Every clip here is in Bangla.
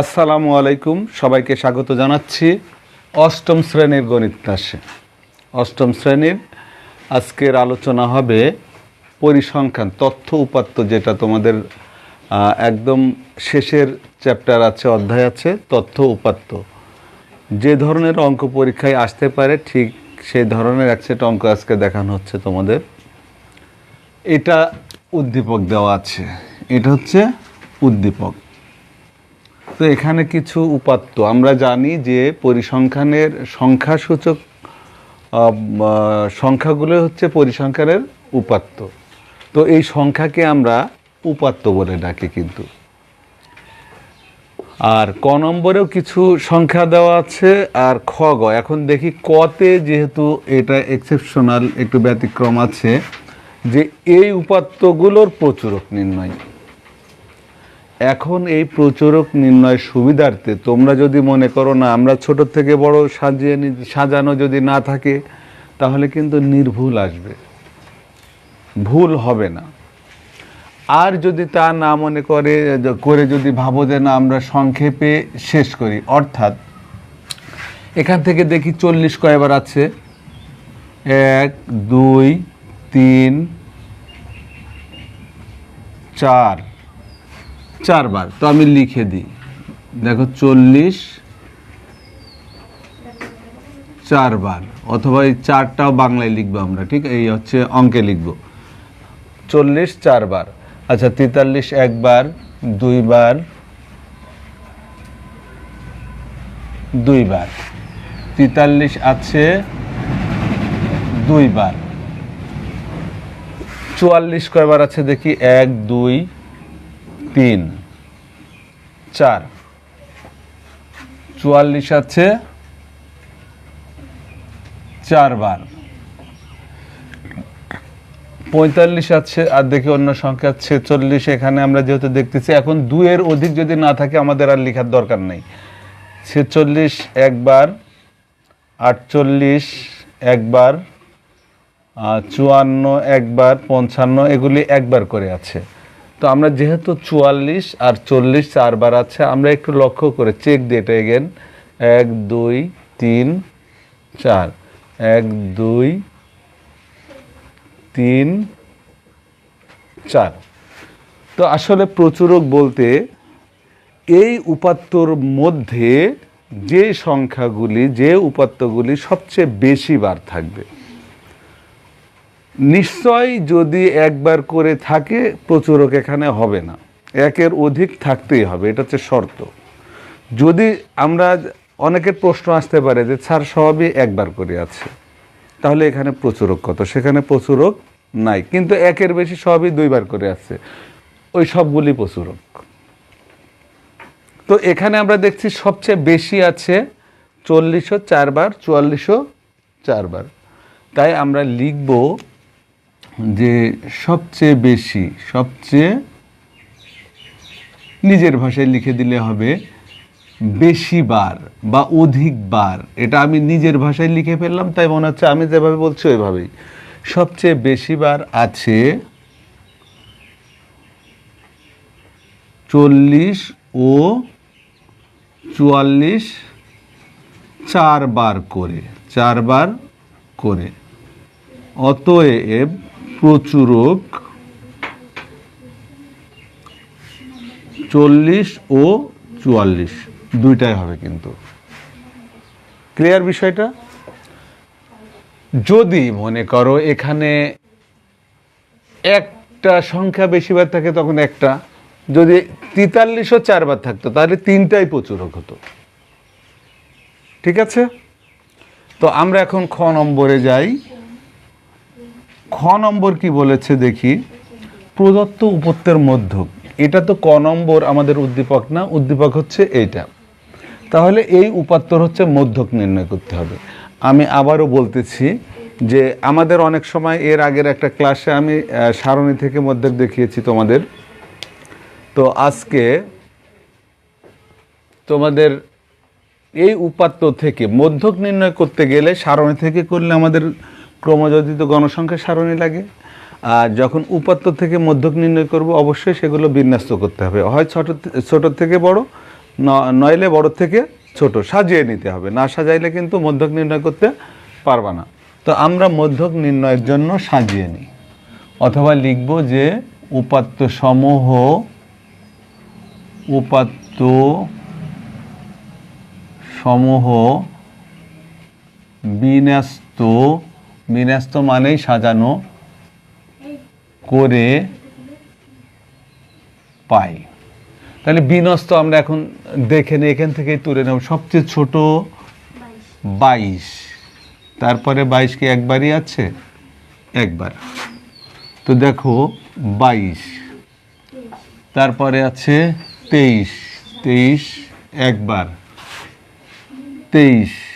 আসসালামু আলাইকুম। সবাইকে স্বাগত জানাচ্ছি অষ্টম শ্রেণির গণিত ক্লাসে। অষ্টম শ্রেণির আজকের আলোচনা হবে পরিসংখ্যান, তথ্য উপাত্ত যেটা তোমাদের একদম শেষের চ্যাপ্টার আছে, অধ্যায় আছে, তথ্য উপাত্ত। যে ধরনের অঙ্ক পরীক্ষায় আসতে পারে, ঠিক সেই ধরনের এক সেট অঙ্ক আজকে দেখানো হচ্ছে তোমাদের। এটা উদ্দীপক দেওয়া আছে। এটা হচ্ছে উদ্দীপক। তো এখানে কিছু উপাত্ত। আমরা জানি যে পরিসংখ্যানের সংখ্যাসূচক সংখ্যাগুলো হচ্ছে পরিসংখ্যানের উপাত্ত। তো এই সংখ্যাকে আমরা উপাত্ত বলে ডাকি কিন্তু। আর ক নম্বরেও কিছু সংখ্যা দেওয়া আছে, আর খ, গ। এখন দেখি কতে যেহেতু এটা এক্সেপশনাল একটু ব্যতিক্রম আছে, যে এই উপাত্তগুলোর প্রচুরক নির্ণয়। এখন এই প্রচুরক নির্ণয় সুবিধার্থে তোমরা যদি মনে করো না, আমরা ছোট থেকে বড় সাজিয়ে সাজানো যদি না থাকে, তাহলে কিন্তু নির্ভুল আসবে। ভুল হবে না। আর যদি তা না মনে করে করে যদি ভাবো যে না, আমরা সংক্ষেপে শেষ করি। অর্থাৎ, এখান থেকে দেখি চল্লিশ কয়বার আছে? এক, দুই, তিন, চার। চারবার। তো আমি লিখে দিই। দেখো, চল্লিশ চারবার, অথবা এই চারটাও বাংলায় লিখব আমরা, ঠিক? এই হচ্ছে অঙ্কে লিখব। চল্লিশ চারবার। আচ্ছা তেতাল্লিশ একবার, দুইবার দুইবার। তেতাল্লিশ আছে দুইবার। চুয়াল্লিশ কয়বার আছে দেখি? এক, দুই তিন। চার। চুয়াল্লিশ আছে। চারবার। পঁয়তাল্লিশ আছে আর দেখি অন্য সংখ্যা ছেচল্লিশ। এখানে আমরা যেহেতু দেখতেছি, এখন দুইয়ের অধিক যদি না থাকে আমাদের আর লেখার দরকার নেই। ছেচল্লিশ একবার, আটচল্লিশ একবার চুয়ান্ন একবার, পঞ্চান্ন, এগুলি একবার করে আছে। তো আমরা যেহেতু চুয়াল্লিশ আর চল্লিশ চারবার আছে, আমরা একটু লক্ষ্য করে চেক দিয়ে এটা এগেন এক, দুই, তিন, চার। এক, দুই, তিন, চার। তো আসলে প্রচুরক বলতে এই উপাত্তর মধ্যে যে সংখ্যাগুলি, যে উপাত্তগুলি সবচেয়ে বেশি বার থাকবে। নিশ্চয় যদি একবার করে থাকে, প্রচুরক এখানে হবে না। একের অধিক থাকতেই হবে, এটা হচ্ছে শর্ত। যদি আমরা, অনেকের প্রশ্ন আসতে পারে যে ছাড় সবই একবার করে আছে। তাহলে এখানে প্রচুরক কত? সেখানে প্রচুরক নাই, কিন্তু একের বেশি সবই দুইবার করে আছে। ওই সবগুলি প্রচুরক। তো এখানে আমরা দেখছি সবচেয়ে বেশি আছে চল্লিশও চারবার চুয়াল্লিশও চারবার। তাই আমরা লিখব যে সবচেয়ে বেশি, সবচেয়ে নিজের ভাষায় লিখে দিলে হবে বেশি বার বা অধিক বার। এটা আমি নিজের ভাষায় লিখে ফেললাম, তাই মনে হচ্ছে আমি যেভাবে বলছি ওইভাবেই। সবচেয়ে বেশি বার আছে চল্লিশ ও চুয়াল্লিশ চারবার করে চারবার করে। অতএব প্রচুরক চল্লিশ ও চুয়াল্লিশ, দুইটাই হবে কিন্তু। ক্লিয়ার বিষয়টা? যদি মনে করো এখানে একটা সংখ্যা বেশিবার থাকে তখন একটা। যদি তেতাল্লিশও চারবার থাকতো, তাহলে তিনটাই প্রচুরক হতো। ঠিক আছে? তো আমরা এখন খ নম্বরে যাই। খ নম্বর কি বলেছে দেখি? প্রদত্ত উপত্যের মধ্যক এটা তো ক নম্বর আমাদের উদ্দীপক না? উদ্দীপক হচ্ছে এইটা। তাহলে এই উপাত্তর হচ্ছে মধ্যক নির্ণয় করতে হবে। আমি আবারও বলতেছি যে আমাদের অনেক সময় এর আগের একটা ক্লাসে আমি সারণী থেকে মধ্যক দেখিয়েছি তোমাদের। তো আজকে তোমাদের এই উপাত্ত থেকে মধ্যক নির্ণয় করতে গেলে সারণী থেকে করলে আমাদের ক্রমযোজিত গণসংখ্যা সারণী লাগে। আর যখন উপাত্ত থেকে মধ্যক নির্ণয় করব, অবশ্যই সেগুলো বিন্যস্ত করতে হবে। হয় ছোট ছোট থেকে বড় নইলে বড় থেকে ছোট। সাজিয়ে নিতে হবে। না সাজাইলে কিন্তু মধ্যক নির্ণয় করতে পারবা না। তো আমরা মধ্যক নির্ণয়ের জন্য সাজিয়ে নিই। অথবা লিখব যে উপাত্ত সমূহ উপাত্ত সমূহ বিন্যস্ত বিন্যস্ত মানেই সাজানো করে পাই। তাহলে বিনস্ত আমরা এখন দেখে নিই, এখান থেকেই তুলে নেব। সবচেয়ে ছোট বাইশ। তারপরে বাইশ কি একবারই আছে? একবার। তো দেখো, বাইশ। তারপরে আছে তেইশ। তেইশ, একবার। তেইশ।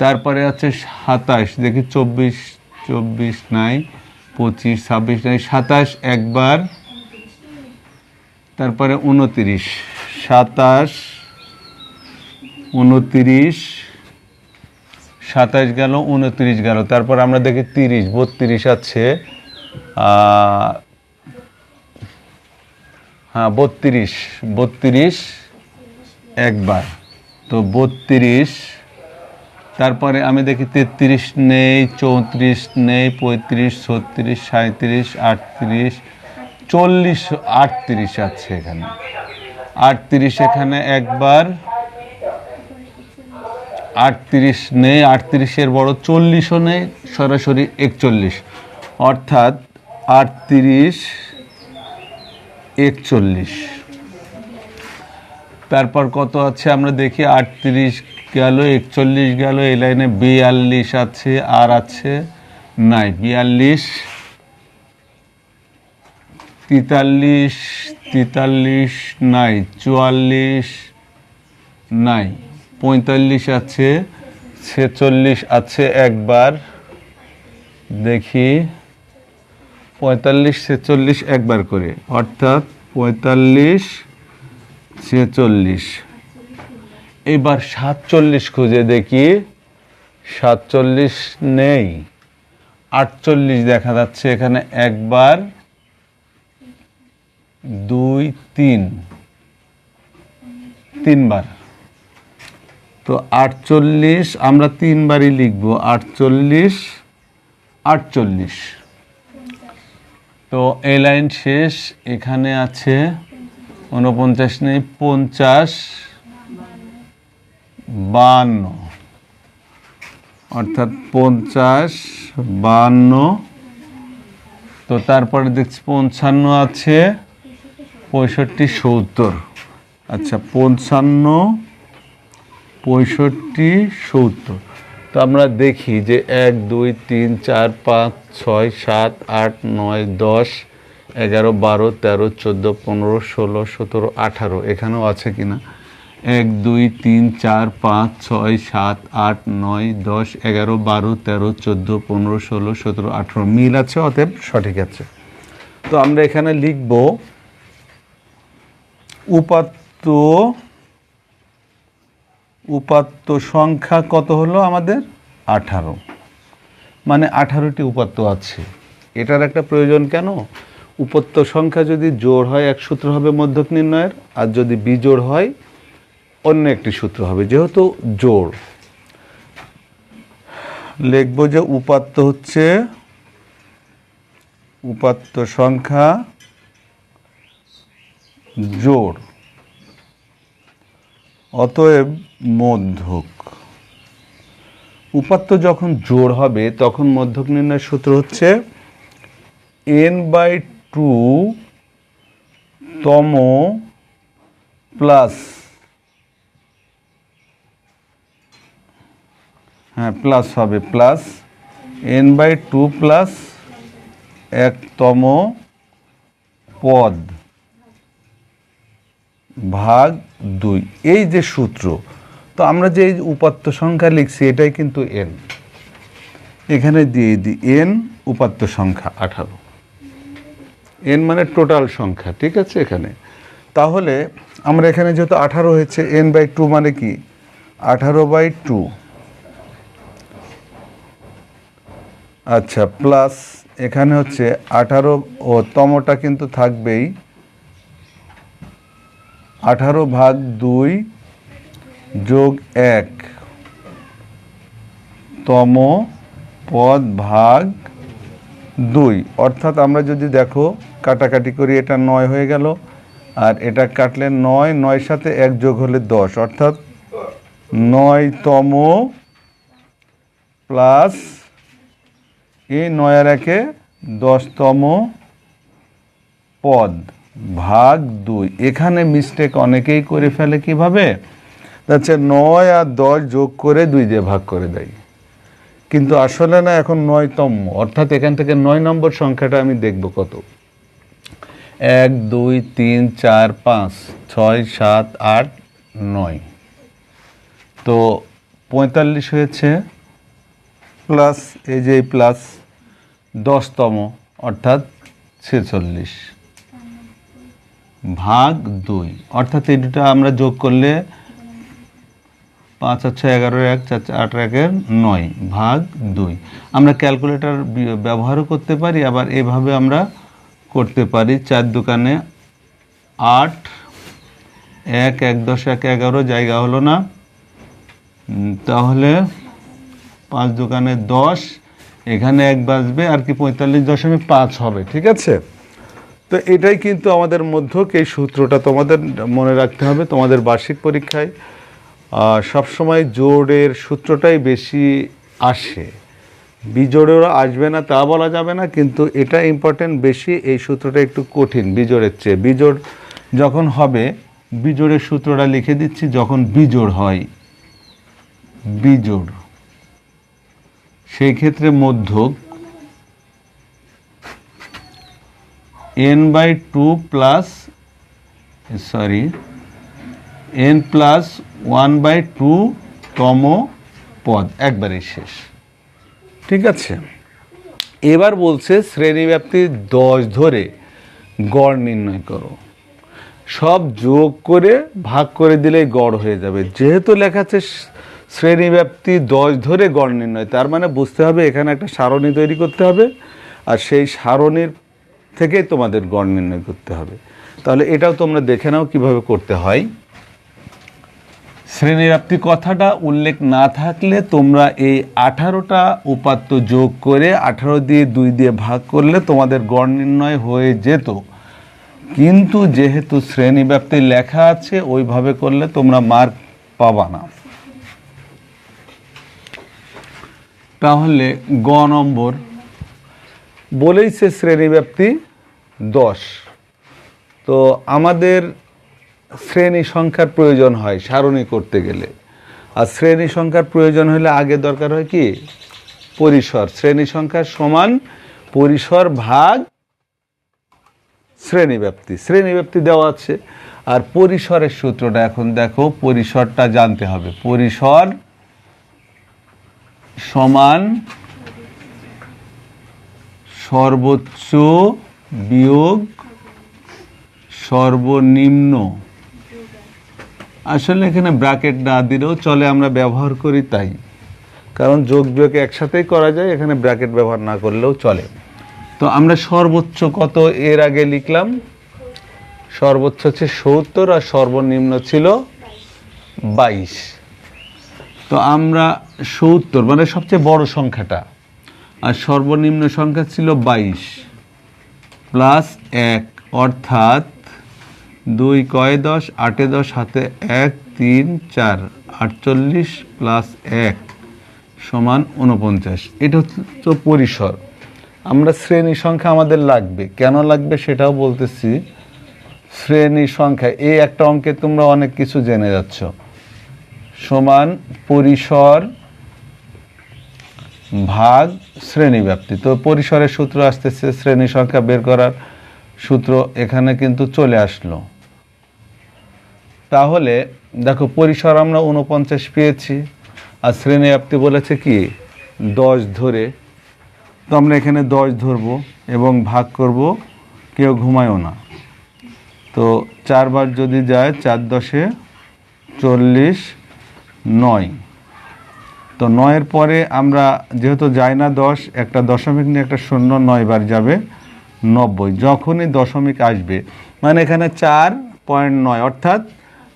তারপরে আছে সাতাশ, দেখি চব্বিশ চব্বিশ নাই, পঁচিশ, ছাব্বিশ নাই, সাতাশ একবার, তারপরে উনতিরিশ, সাতাশ উনতিরিশ, সাতাশ গেল, উনতিরিশ গেল, তারপর আমরা দেখি তিরিশ, বত্রিশ আছে হ্যাঁ বত্রিশ বত্রিশ একবার, তো বত্রিশ তারপরে আমি দেখি তেত্রিশ নেই, চৌত্রিশ নেই, পঁয়ত্রিশ, ছত্রিশ সাঁত্রিশ আটত্রিশ, চল্লিশ, আটত্রিশ আছে এখানে। আটত্রিশ এখানে একবার, আটত্রিশ নেই, আটত্রিশের বড় চল্লিশও নেই, সরাসরি একচল্লিশ। অর্থাৎ আটত্রিশ, একচল্লিশ। তারপর কত আছে? আমরা দেখি আটত্রিশ গেল, একচল্লিশ গেল, এই লাইনে বিয়াল্লিশ আছে, আর আছে নাই। বিয়াল্লিশ, তেতাল্লিশ তেতাল্লিশ নাই, চুয়াল্লিশ নাই। পঁয়তাল্লিশ আছে, ছেচল্লিশ আছে একবার। দেখি, পঁয়তাল্লিশ, ছেচল্লিশ একবার করে। অর্থাৎ পঁয়তাল্লিশ, ছেচল্লিশ। এবার সাতচল্লিশ খুঁজে দেখি। সাতচল্লিশ নেই। আটচল্লিশ দেখা যাচ্ছে এখানে একবার। দুই, তিন। তিনবার। তো আটচল্লিশ, আমরা তিনবারই লিখব। আটচল্লিশ আটচল্লিশ। তো এই লাইন শেষ। এখানে আছে উনপঞ্চাশ নেই, পঞ্চাশ। বান্ন। অর্থাৎ পঞ্চাশ, বান্ন। তো তারপরে দেখছি পঞ্চান্ন আছে, পঁয়ষট্টি, সত্তর। আচ্ছা পঞ্চান্ন, পঁয়ষট্টি, সত্তর। তো আমরা দেখি যে এক, দুই, তিন, চার, পাঁচ, ছয়, সাত, আট, নয়, দশ, এগারো, বারো, তেরো, চোদ্দ, পনেরো, ষোলো, সতেরো, আঠারো। এখানেও আছে কি না এক, দুই, তিন, চার, পাঁচ, ছয়, সাত, আট, নয়, দশ, এগারো, বারো, তেরো, চোদ্দ, পনেরো, ষোলো, সতেরো, আঠেরো মিল আছে, অতএব সঠিক আছে তো আমরা এখানে লিখব উপাত্ত উপাত্ত সংখ্যা কত হলো আমাদের? আঠারো। মানে আঠারোটি উপাত্ত আছে। এটার একটা প্রয়োজন কেন? উপাত্ত সংখ্যা যদি জোড় হয়, এক সূত্র হবে মধ্যক নির্ণয়ের, আর যদি বিজোড় হয় অন্য একটি সূত্র হবে, যেহেতু জোর। লিখব যে উপাত্ত হচ্ছে, উপাত্ত সংখ্যা জোর। অতএব মধ্যক। উপাত্ত যখন জোর হবে, তখন মধ্যক নির্ণয়ের সূত্র হচ্ছে এন বাই টু তম প্লাস হ্যাঁ প্লাস হবে plus n by two plus একতম পদ ভাগ দুই। এই যে সূত্র, তো আমরা যে উপাত্ত সংখ্যা লিখছি, এটাই কিন্তু এন এখানে দিয়ে দিই এন উপাত্ত সংখ্যা আঠারো। এন মানে টোটাল সংখ্যা, ঠিক আছে এখানে? তাহলে আমরা এখানে যেহেতু আঠারো হয়েছে এন বাই টু মানে কি? আঠারো বাই টু আচ্ছা প্লাস এখানে হচ্ছে আঠারো ও তমটা কিন্তু থাকবেই। আঠারো ভাগ দুই যোগ এক। তম পদ ভাগ দুই। অর্থাৎ আমরা যদি দেখো, কাটাকাটি করি, এটা নয় হয়ে গেল। আর এটা কাটলে নয় নয় সাথে এক যোগ হলে দশ। অর্থাৎ নয়তম প্লাস এই নয়ের একে দশতম পদ, ভাগ দুই। এখানে মিস্টেক অনেকেই করে ফেলে কীভাবে? হচ্ছে নয় আর দশ যোগ করে দুই দিয়ে ভাগ করে দেয়। কিন্তু আসলে না, এখন নয়তম। অর্থাৎ এখান থেকে নয় নম্বর সংখ্যাটা আমি দেখব কত। এক, দুই, তিন, চার, পাঁচ, ছয়, সাত, আট, নয়। তো পঁয়তাল্লিশ হয়েছে প্লাস এই যে প্লাস দশতম, অর্থাৎ ছেচল্লিশ। ভাগ দুই, অর্থাৎ এই দুটা আমরা যোগ করলে পাঁচ আর ছয়, এগারো, এক, চার আট একের নয়, ভাগ দুই। আমরা ক্যালকুলেটর ব্যবহারও করতে পারি, আবার এভাবে আমরা করতে পারি। চার দোকানে আট, এক এক, দশ, এক, এগারো, জায়গা হলো না। তাহলে পাঁচ দোকানে দশ এখানে এক বাজবে, আর কি পঁয়তাল্লিশ দশমিক পাঁচ হবে, ঠিক আছে? তো এটাই কিন্তু আমাদের মধ্যক, এই সূত্রটা তোমাদের মনে রাখতে হবে, তোমাদের বার্ষিক পরীক্ষায়। সবসময় জোড়ের সূত্রটাই বেশি আসে। বিজোড়েরও আসবে না, তা বলা যাবে না, কিন্তু এটা ইম্পর্টেন্ট বেশি, এই সূত্রটা একটু কঠিন, বিজোড়ের চেয়ে। বিজোড় যখন হবে, বিজোড়ের সূত্রটা লিখে দিচ্ছি, যখন বিজোড় হয়, বিজোড়। সেই ক্ষেত্রে মধ্যক n by two plus sorry n plus one by two তম পদ একবারেই শেষ। ঠিক আছে? এবার বলছে শ্রেণীব্যাপ্তি দশ ধরে গড় নির্ণয় করো। সব যোগ করে ভাগ করে দিলেই গড় হয়ে যাবে। যেহেতু লেখা আছে শ্রেণীব্যাপ্তি দশ ধরে গড় নির্ণয়। তার মানে বুঝতে হবে এখানে একটা সারণী তৈরি করতে হবে, আর সেই সারণীর থেকেই তোমাদের গড় নির্ণয় করতে হবে। তাহলে এটাও তোমরা দেখে নাও কীভাবে করতে হয়। শ্রেণীব্যাপ্তি কথাটা উল্লেখ না থাকলে তোমরা এই আঠারোটা উপাত্ত যোগ করে আঠারো দিয়ে দুই দিয়ে ভাগ করলে তোমাদের গড় নির্ণয় হয়ে যেত। কিন্তু যেহেতু শ্রেণীব্যাপ্তি লেখা আছে, ওইভাবে করলে তোমরা মার্ক পাবা না। তাহলে গ নম্বর। বলেইছে শ্রেণীব্যাপ্তি দশ। তো আমাদের শ্রেণি সংখ্যার প্রয়োজন হয় সারণী করতে গেলে। আর শ্রেণি সংখ্যার প্রয়োজন হলে আগে দরকার হয় কি? পরিসর। শ্রেণি সংখ্যার সমান পরিসর ভাগ শ্রেণীব্যাপ্তি শ্রেণীব্যাপ্তি দেওয়া আছে। আর পরিসরের সূত্রটা এখন দেখো, পরিসরটা জানতে হবে। পরিসর সমান সর্বোচ্চ বিয়োগ সর্বনিম্ন। আসলে এখানে ব্র্যাকেট না দিলেও চলে, আমরা ব্যবহার করি তাই। কারণ যোগ বিয়োগ একসাথেই করা যায়, এখানে ব্র্যাকেট ব্যবহার না করলেও চলে। তো আমরা সর্বোচ্চ কত এর আগে লিখলাম? সর্বোচ্চ হচ্ছে সত্তর আর সর্বনিম্ন ছিল বাইশ। তো আমরা সত্তর মানে সবচেয়ে বড় সংখ্যাটা, আর সর্বনিম্ন সংখ্যা ছিল বাইশ, প্লাস এক, অর্থাৎ দুই কয় দশ, আটে দশ হাতে এক, তিন, চার, আটচল্লিশ প্লাস এক সমান উনপঞ্চাশ এটা হচ্ছে পরিসর। আমরা শ্রেণি সংখ্যা আমাদের লাগবে। কেন লাগবে সেটাও বলতেছি। শ্রেণি সংখ্যা, এই একটা অঙ্কে তোমরা অনেক কিছু জেনে যাচ্ছ। সমান পরিসর ভাগ শ্রেণীব্যাপ্তি তো পরিসরের সূত্র আসতেছে, শ্রেণি সংখ্যা বের করার সূত্র এখানে কিন্তু চলে আসলো। তাহলে দেখো, পরিসর আমরা উনপঞ্চাশ পেয়েছি, আর শ্রেণীব্যাপ্তি বলেছে কি? দশ ধরে। তো আমরা এখানে দশ ধরবো এবং ভাগ করব, কেউ ঘুমায়ও না। তো চারবার যদি যায়, চার দশে চল্লিশ নয়। তো নয়ের পরে আমরা যেহেতু যাই না দশ, একটা দশমিক নিয়ে একটা শূন্য নয় বার যাবে নব্বই। যখনই দশমিক আসবে মানে এখানে চার পয়েন্ট নয়, অর্থাৎ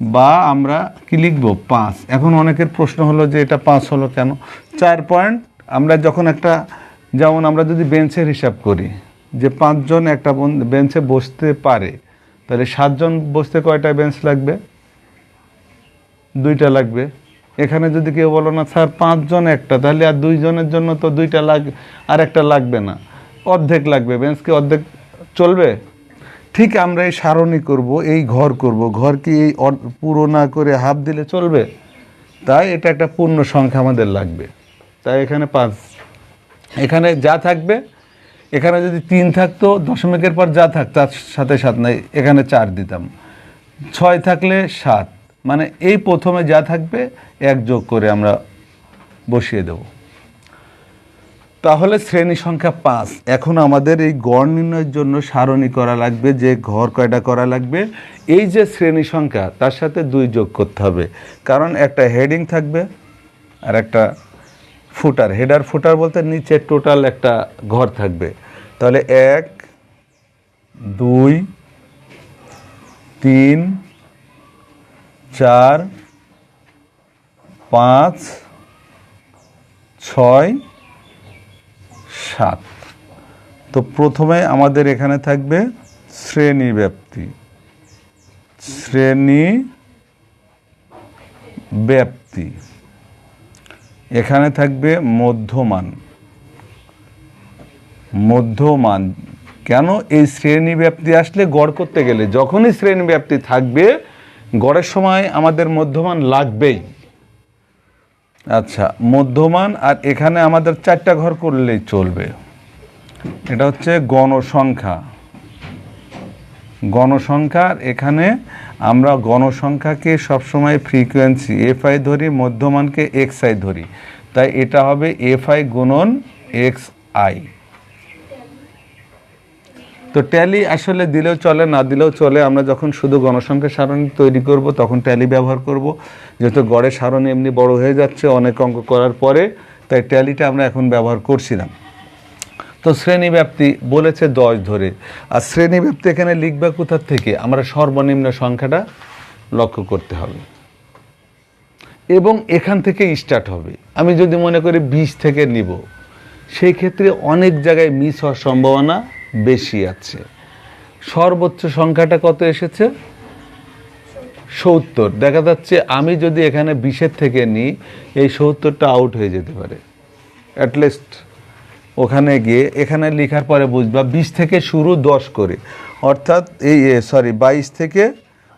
বা আমরা কি লিখব? পাঁচ। এখন অনেকের প্রশ্ন হলো যে এটা পাঁচ হলো কেন? চার পয়েন্ট, আমরা যখন একটা, যেমন আমরা যদি বেঞ্চের হিসাব করি, যে পাঁচজন একটা বেঞ্চে বসতে পারে, তাহলে সাতজন বসতে কয়টা বেঞ্চ লাগবে? দুইটা লাগবে। এখানে যদি কেউ বলো না, স্যার, পাঁচজন একটা, তাহলে আর দুইজনের জন্য তো দুইটা লাগ, আর একটা লাগবে না। অর্ধেক লাগবে, বেঞ্চ কি অর্ধেক চলবে? ঠিক আমরা এই সারণী করব, এই ঘর করব। ঘর কি এই পুরো না করে হাফ দিলে চলবে? তাই এটা একটা পূর্ণ সংখ্যা আমাদের লাগবে। তাই এখানে পাঁচ। এখানে যা থাকবে, এখানে যদি তিন থাকতো, দশমিকের পর যা থাকতো তার সাথে সাত নাই, এখানে চার দিতাম। ছয় থাকলে সাত। মানে এই প্রথমে যা থাকবে, এক যোগ করে আমরা বসিয়ে দেব। তাহলে শ্রেণি সংখ্যা পাঁচ। এখন আমাদের এই গড় নির্ণয়ের জন্য সারণী করা লাগবে, যে ঘর কয়টা করা লাগবে। এই যে শ্রেণি সংখ্যা, তার সাথে দুই যোগ করতে হবে। কারণ একটা হেডিং থাকবে আর একটা ফুটার। হেডার ফুটার বলতে নিচে টোটাল একটা ঘর থাকবে। তাহলে এক, দুই, তিন চার, পাঁচ, ছয়, সাত। তো প্রথমে আমাদের এখানে থাকবে শ্রেণি ব্যাপ্তি। শ্রেণি ব্যাপ্তি। এখানে থাকবে মধ্যমান। মধ্যমান। কেন এই শ্রেণি ব্যাপ্তি আসলে গড় করতে গেলে? যখনই শ্রেণি ব্যাপ্তি থাকবে গড়ের সময় আমাদের মধ্যমান লাগবেই। আচ্ছা মধ্যমান আর এখানে আমাদের চারটা ঘর করলেই চলবে। এটা হচ্ছে গণসংখ্যা। গণসংখ্যার এখানে আমরা গণসংখ্যাকে সবসময় ফ্রিকোয়েন্সি এফ আই ধরি, মধ্যমানকে এক্স আই ধরি। তাই এটা হবে এফ আই গুণন এক্স আই তো ট্যালি আসলে দিলেও চলে, না দিলেও চলে, আমরা যখন শুধু গণসংখ্যা সারণী তৈরি করব, তখন ট্যালি ব্যবহার করব। যেহেতু গড়ের সারণী এমনি বড় হয়ে যাচ্ছে, অনেক অঙ্ক করার পরে, তাই ট্যালিটা আমরা এখন ব্যবহার করছিলাম। তো শ্রেণি ব্যাপ্তি বলেছে দশ ধরে। আর শ্রেণি ব্যাপ্তি এখানে লিখবে কোথার থেকে? আমরা সর্বনিম্ন সংখ্যাটা লক্ষ্য করতে হবে। এবং এখান থেকে স্টার্ট হবে। আমি যদি মনে করি বিশ থেকে নিব, সেই ক্ষেত্রে অনেক জায়গায় মিস হওয়ার সম্ভাবনা বেশি আছে। সর্বোচ্চ সংখ্যাটা কত এসেছে? সত্তর। দেখা যাচ্ছে আমি যদি এখানে বিশের থেকে নিই, এই সত্তরটা আউট হয়ে যেতে পারে। অ্যাটলিস্ট ওখানে গিয়ে, এখানে লেখার পরে বুঝবা, বিশ থেকে শুরু দশ করে। অর্থাৎ এই সরি বাইশ থেকে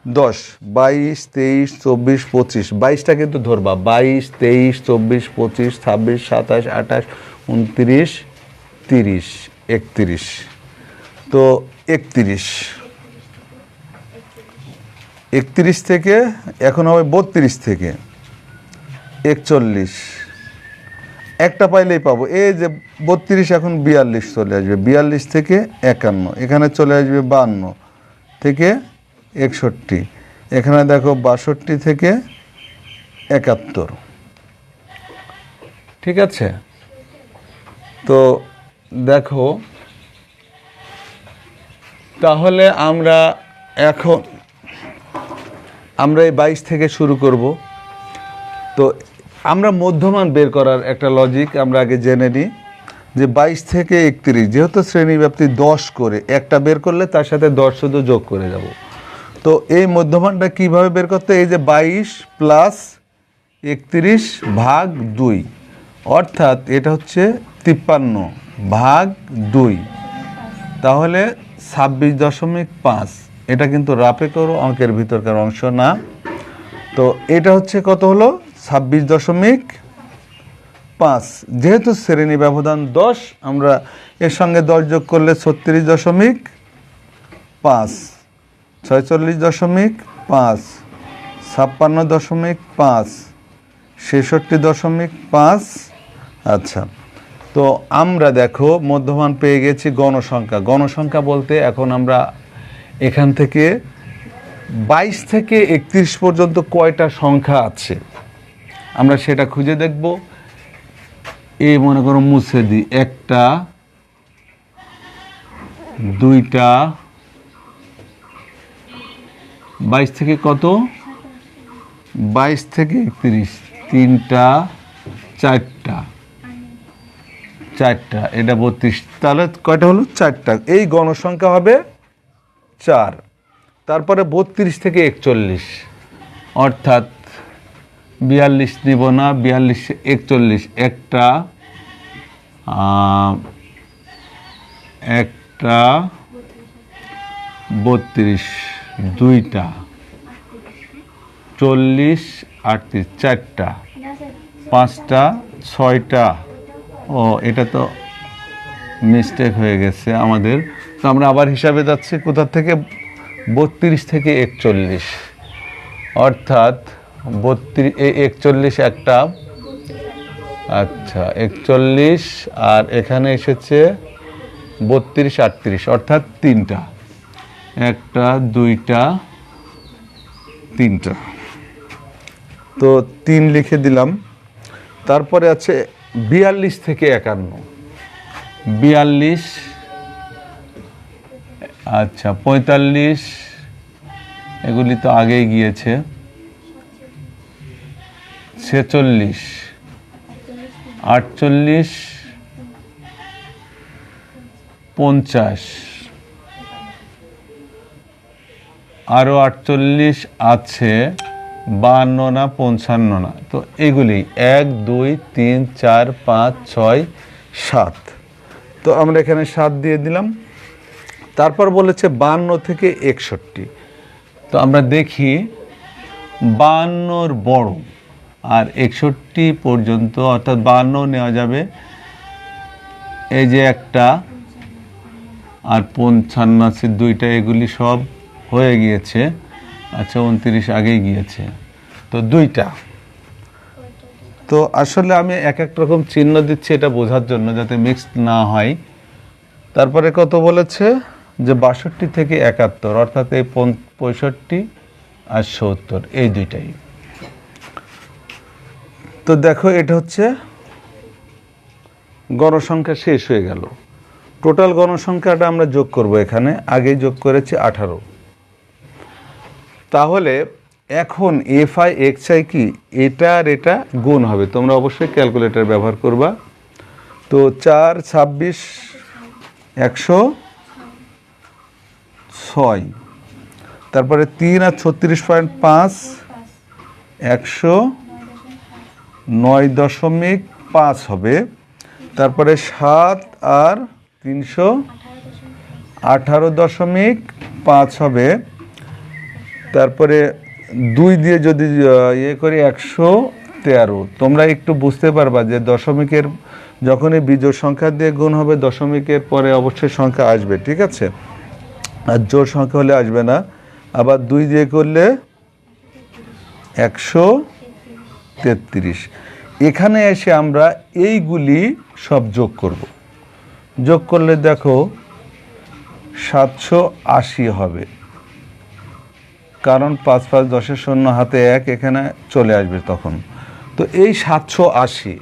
দশ, বাইশ, তেইশ, চব্বিশ, পঁচিশ। বাইশটা কিন্তু ধরবা, বাইশ, তেইশ, চব্বিশ, পঁচিশ, ছাব্বিশ, সাতাশ, আঠাশ, উনত্রিশ, তিরিশ, একত্রিশ। তো একত্রিশ। একত্রিশ থেকে, এখন হবে বত্রিশ থেকে। একচল্লিশ। একটা পাইলেই পাবো। এই যে বত্রিশ, এখন বিয়াল্লিশ চলে আসবে। বিয়াল্লিশ থেকে একান্ন। এখানে চলে আসবে বান্ন থেকে একষট্টি। এখানে দেখো বাষট্টি থেকে একাত্তর। ঠিক আছে? তো দেখো তাহলে আমরা এখন, আমরা এই বাইশ থেকে শুরু করব। তো আমরা মধ্যমান বের করার একটা লজিক আমরা আগে জেনে নিই যে বাইশ থেকে একত্রিশ, যেহেতু শ্রেণীব্যাপ্তি দশ করে, একটা বের করলে তার সাথে দশ শুধু যোগ করে যাব। তো এই মধ্যমানটা কীভাবে বের করতে? এই যে বাইশ প্লাস একত্রিশ ভাগ দুই, অর্থাৎ এটা হচ্ছে তিপ্পান্ন ভাগ দুই। তাহলে ছাব্বিশ দশমিক পাঁচ। এটা কিন্তু রাপে করো, অঙ্কের ভিতরকার অংশ না। তো এটা হচ্ছে কত হলো? ছাব্বিশ দশমিক পাঁচ। যেহেতু শ্রেণি ব্যবধান দশ, আমরা এর সঙ্গে দশ যোগ করলে ছত্রিশ দশমিক পাঁচ, ছয়চল্লিশ দশমিক পাঁচ, ছাপ্পান্ন দশমিক পাঁচ, ছেষট্টি দশমিক পাঁচ। আচ্ছা। তো আমরা দেখো, মধ্যমান পেয়ে গেছি গণসংখ্যা। গণসংখ্যা বলতে এখন আমরা এখান থেকে বাইশ থেকে একত্রিশ পর্যন্ত কয়টা সংখ্যা আছে? আমরা সেটা খুঁজে দেখব। এই মনে করো মুছে দিই। একটা, দুইটা, বাইশ থেকে কত? বাইশ থেকে একত্রিশ। তিনটা, চারটা। চারটা, এটা বত্রিশ। তাহলে কয়টা হলো? চারটা। এই গণসংখ্যা হবে চার। তারপরে বত্রিশ থেকে একচল্লিশ। অর্থাৎ বিয়াল্লিশ নিব না, বিয়াল্লিশ, একচল্লিশ। একটা একটা, বত্রিশ। দুইটা। চল্লিশ, আটত্রিশ। চারটা। পাঁচটা, ছয়টা। ও, এটা তো মিস্টেক হয়ে গেছে আমাদের। তো আমরা আবার হিসাবে যাচ্ছি কোথা থেকে? বত্রিশ থেকে একচল্লিশ। অর্থাৎ বত্রিশ একচল্লিশ একটা। আচ্ছা একচল্লিশ আর এখানে এসেছে বত্রিশ আটত্রিশ, অর্থাৎ তিনটা। একটা, দুইটা, তিনটা। তো তিন লিখে দিলাম। তারপরে আছে বিয়াল্লিশ থেকে একান্ন। বিয়াল্লিশ আচ্ছা পঁয়তাল্লিশ, এগুলি তো আগেই গিয়েছে। ছেচল্লিশ, আটচল্লিশ, পঞ্চাশ আরও আটচল্লিশ আছে। বান্ন না, পঞ্চান্ন না। তো এগুলি এক, দুই, তিন, চার, পাঁচ, ছয়, সাত। তো আমরা এখানে সাত দিয়ে দিলাম। তারপর বলেছে বান্ন থেকে একষট্টি। তো আমরা দেখি বান্নর বড় আর একষট্টি পর্যন্ত, অর্থাৎ বান্ন নেওয়া যাবে। এই যে একটা আর পঞ্চান্ন আছে, দুইটা, এগুলি সব হয়ে গিয়েছে। আচ্ছা উনত্রিশ আগেই গিয়েছে। তো দুইটা। তো আসলে আমি এক এক রকম চিহ্ন দিচ্ছি এটা বোঝার জন্য যাতে মিক্সড না হয়। তারপরে কত বলেছে? যে বাষট্টি থেকে একাত্তর, অর্থাৎ এই পঁয়ষট্টি আর সত্তর, এই দুইটাই। তো দেখো, এটা হচ্ছে গণসংখ্যা শেষ হয়ে গেল। টোটাল গণসংখ্যাটা আমরা যোগ করব এখানে। আগে যোগ করেছি আঠারো। তাহলে এখন এফ আই এক্স আই কি? এটা আর এটা গুণ হবে। তোমরা অবশ্যই ক্যালকুলেটর ব্যবহার করবা। তো চার, ছাব্বিশ, একশো ছয়। তারপরে তিন আর ছত্রিশ পয়েন্ট পাঁচ, একশো নয় দশমিক পাঁচ হবে। তারপরে সাত আর তিনশো আঠারো দশমিক পাঁচ হবে। তারপরে দুই দিয়ে যদি ইয়ে করি একশো তেরো। তোমরা একটু বুঝতে পারবা যে দশমিকের যখনই বিজোড় সংখ্যা দিয়ে গুণ হবে, দশমিকের পরে অবশ্যই সংখ্যা আসবে, ঠিক আছে? আর জোর সংখ্যা হলে আসবে না। আবার দুই দিয়ে করলে একশো তেত্রিশ। এখানে এসে আমরা এইগুলি সব যোগ করব। যোগ করলে দেখো সাতশো আশি হবে। কারণ পাঁচ পাঁচ দশের শূন্য হাতে এক এখানে চলে আসবে তখন। তো এই সাতশো আশি,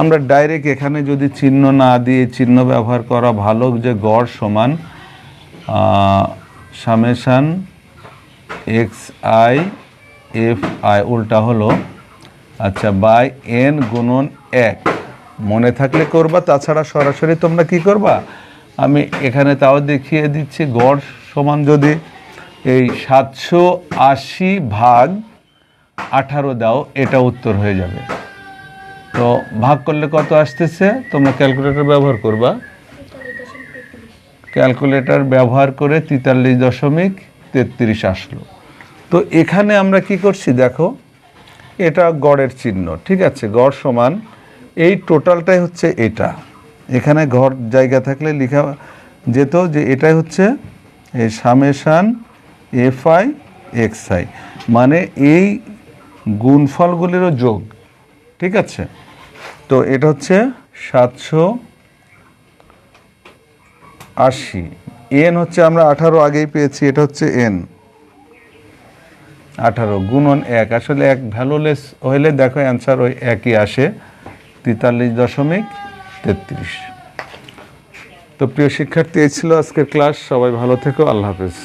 আমরা ডাইরেক্ট এখানে যদি চিহ্ন না দিয়ে চিহ্ন ব্যবহার করা ভালো যে গড় সমান summation x i f i উল্টা হলো আচ্ছা বাই এন গুণন এক। মনে থাকলে করবা, তাছাড়া সরাসরি তোমরা কি করবা? আমি এখানে তাও দেখিয়ে দিচ্ছি গড় সমান যদি এই সাতশো আশি ভাগ আঠারো দাও, এটা উত্তর হয়ে যাবে। তো ভাগ করলে কত আসতেছে? তোমরা ক্যালকুলেটর ব্যবহার করবা। ক্যালকুলেটর ব্যবহার করে তেতাল্লিশ দশমিক তেত্রিশ আসলো। তো এখানে আমরা কি করছি দেখো, এটা গড়ের চিহ্ন, ঠিক আছে? গড় সমান, এই টোটালটাই হচ্ছে এটা। এখানে ঘর জায়গা থাকলে লেখা যেত যে এটাই হচ্ছে, এই summation f i x i মানে এই গুণফলগুলিরও যোগ, ঠিক আছে? তো এটা হচ্ছে সাতশো আশি। এন হচ্ছে আমরা আঠারো আগেই পেয়েছি, এটা হচ্ছে এন। আঠারো, গুণন এক। আসলে এক ভ্যালুলেস হইলে দেখো অ্যান্সার ওই একই আসে, তেতাল্লিশ দশমিক তেত্রিশ। তো প্রিয় শিক্ষার্থী, এই ছিল আজকের ক্লাস সবাই ভালো থেকো, আল্লাহ হাফেজ।